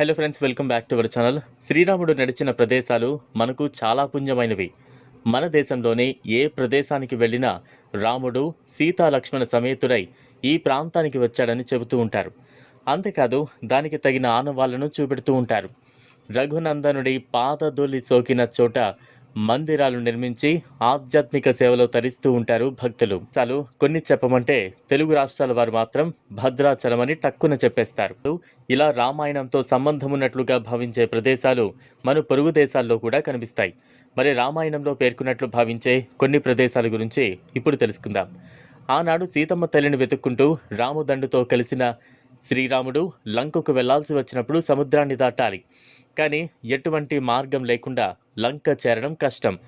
Hello friends welcome back to our channel శ్రీరాముడు నడిచిన ప్రదేశాలు మనకు చాలా పుణ్యమైనవి. మన దేశంలోనే ఏ ప్రదేశానికి వెళ్ళినా రాముడు సీతా లక్ష్మణ సమేతుడై ఈ ప్రాంతానికి వచ్చాడని చెబుతూ ఉంటారు. అంతేకాదు దానికి తగిన ఆనవాళ్ళను చూపెడుతూ ఉంటారు. రఘునందనుడి పాదధూళి సోకిన చోట మందిరాలు నిర్మించి ఆధ్యాత్మిక సేవలో తరిస్తూ ఉంటారు భక్తులు. చాలు కొన్ని చెప్పమంటే తెలుగు రాష్ట్రాల వారు మాత్రం భద్రాచలం అని టక్కున చెప్పేస్తారు. ఇలా రామాయణంతో సంబంధం ఉన్నట్లుగా భావించే ప్రదేశాలు మన పొరుగు దేశాల్లో కూడా కనిపిస్తాయి. మరి రామాయణంలో పేర్కొన్నట్లు భావించే కొన్ని ప్రదేశాల గురించి ఇప్పుడు తెలుసుకుందాం. ఆనాడు సీతమ్మ తల్లిని వెతుక్కుంటూ రాముదండుతో కలిసిన శ్రీరాముడు లంకకు వెళ్ళాల్సి వచ్చినప్పుడు సముద్రాన్ని దాటాలి. కానీ ఎటువంటి మార్గం లేకుండా లంక చేరడం కష్టం.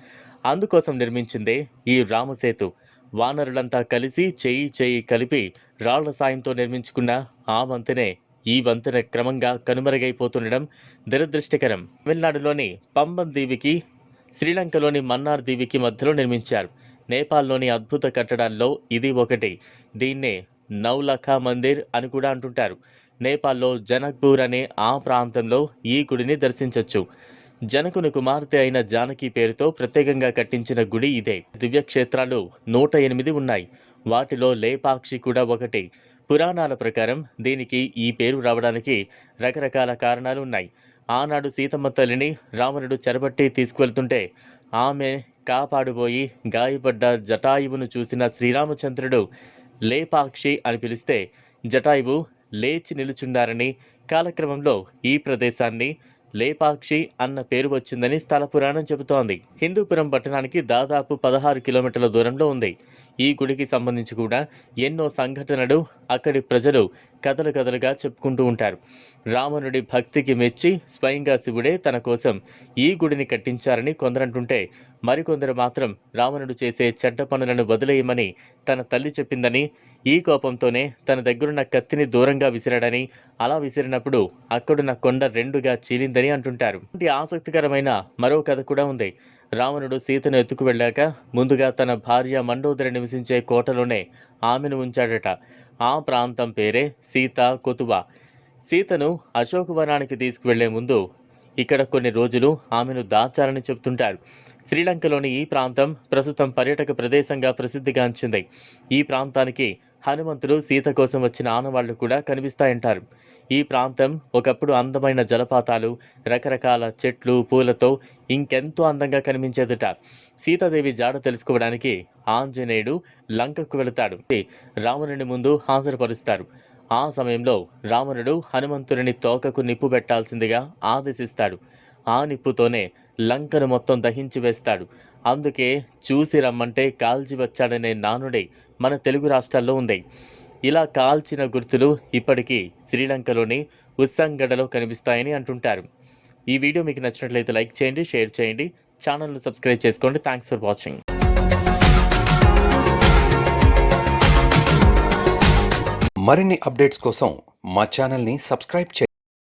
అందుకోసం నిర్మించిందే ఈ రామసేతు. వానరులంతా కలిసి చేయి చేయి కలిపి రాళ్ళ సాయంతో నిర్మించుకున్న ఆ వంతెనే ఈ వంతెన క్రమంగా కనుమరుగైపోతుండడం దురదృష్టకరం. తమిళనాడులోని పంబన్ దీవికి శ్రీలంకలోని మన్నార్ దీవికి మధ్యలో నిర్మించారు. నేపాల్లోని అద్భుత కట్టడాల్లో ఇది ఒకటి. దీన్నే నౌలఖా మందిర్ అని కూడా అంటుంటారు. నేపాల్లో జనక్పూర్ అనే ఆ ప్రాంతంలో ఈ గుడిని దర్శించవచ్చు జనకుని కుమార్తె అయిన జానకి పేరుతో ప్రత్యేకంగా కట్టించిన గుడి ఇదే. దివ్యక్షేత్రాలు నూట ఎనిమిది ఉన్నాయి. వాటిలో లేపాక్షి కూడా ఒకటి. పురాణాల ప్రకారం దీనికి ఈ పేరు రావడానికి రకరకాల కారణాలు ఉన్నాయి. ఆనాడు సీతమ్మ తల్లిని రావణుడు చెరబట్టి తీసుకువెళ్తుంటే ఆమె కాపాడుబోయి గాయపడ్డ జటాయువును చూసిన శ్రీరామచంద్రుడు లేపాక్షి అని పిలిస్తే జటాయువు లేచి నిలుచున్నారని కాలక్రమంలో ఈ ప్రదేశాన్ని లేపాక్షి అన్న పేరు వచ్చిందని స్థల పురాణం చెబుతోంది. హిందూపురం పట్టణానికి దాదాపు పదహారు కిలోమీటర్ల దూరంలో ఉంది. ఈ గుడికి సంబంధించి కూడా ఎన్నో సంఘటనలు అక్కడి ప్రజలు కథలు కథలుగా చెప్పుకుంటూ ఉంటారు. రావణుడి భక్తికి మెచ్చి స్వయంగా శివుడే తన కోసం ఈ గుడిని కట్టించారని కొందరంటుంటే మరికొందరు మాత్రం రావణుడు చేసే చెడ్డ పనులను వదిలేయమని తన తల్లి చెప్పిందని ఈ కోపంతోనే తన దగ్గరున్న కత్తిని దూరంగా విసిరాడని అలా విసిరినప్పుడు అక్కడున్న కొండ రెండుగా చీలిందని అంటుంటారు. ఆసక్తికరమైన మరో కథ కూడా ఉంది. రావణుడు సీతను ఎత్తుకు వెళ్ళాక ముందుగా తన భార్య మండోదరి నివసించే కోటలోనే ఆమెను ఉంచాడట. ఆ ప్రాంతం పేరే సీత కొతువ. సీతను అశోకవనానికి తీసుకువెళ్ళే ముందు ఇక్కడ కొన్ని రోజులు ఆమెను దాచారని చెబుతుంటారు. శ్రీలంకలోని ఈ ప్రాంతం ప్రస్తుతం పర్యాటక ప్రదేశంగా ప్రసిద్ధిగాంచింది. ఈ ప్రాంతానికి హనుమంతుడు సీత కోసం వచ్చిన ఆనవాళ్ళు కూడా కనిపిస్తాయంటారు. ఈ ప్రాంతం ఒకప్పుడు అందమైన జలపాతాలు రకరకాల చెట్లు పూలతో ఇంకెంతో అందంగా కనిపించేదట. సీతాదేవి జాడ తెలుసుకోవడానికి ఆంజనేయుడు లంకకు వెళతాడు. రావణుని ముందు హాజరుపరుస్తారు. ఆ సమయంలో రావణుడు హనుమంతుడిని తోకకు నిప్పు పెట్టాల్సిందిగా ఆదేశిస్తాడు. ఆ నిప్పుతోనే లంకను మొత్తం దహించి వేస్తాడు. అందుకే చూసి రమ్మంటే కాల్చి వచ్చాడనే నానుడే మన తెలుగు రాష్ట్రాల్లో ఉంది ఇలా కాల్చిన గుర్తులు ఇప్పటికీ శ్రీలంకలోని ఉస్సంగడలో కనిపిస్తాయని అంటుంటారు. ఈ వీడియో మీకు నచ్చినట్లయితే లైక్ చేయండి షేర్ చేయండి ఛానల్ను సబ్స్క్రైబ్ చేసుకోండి. Thanks for watching. మరిన్ని అప్డేట్స్ కోసం మా ఛానల్ని సబ్స్క్రైబ్ చేయండి.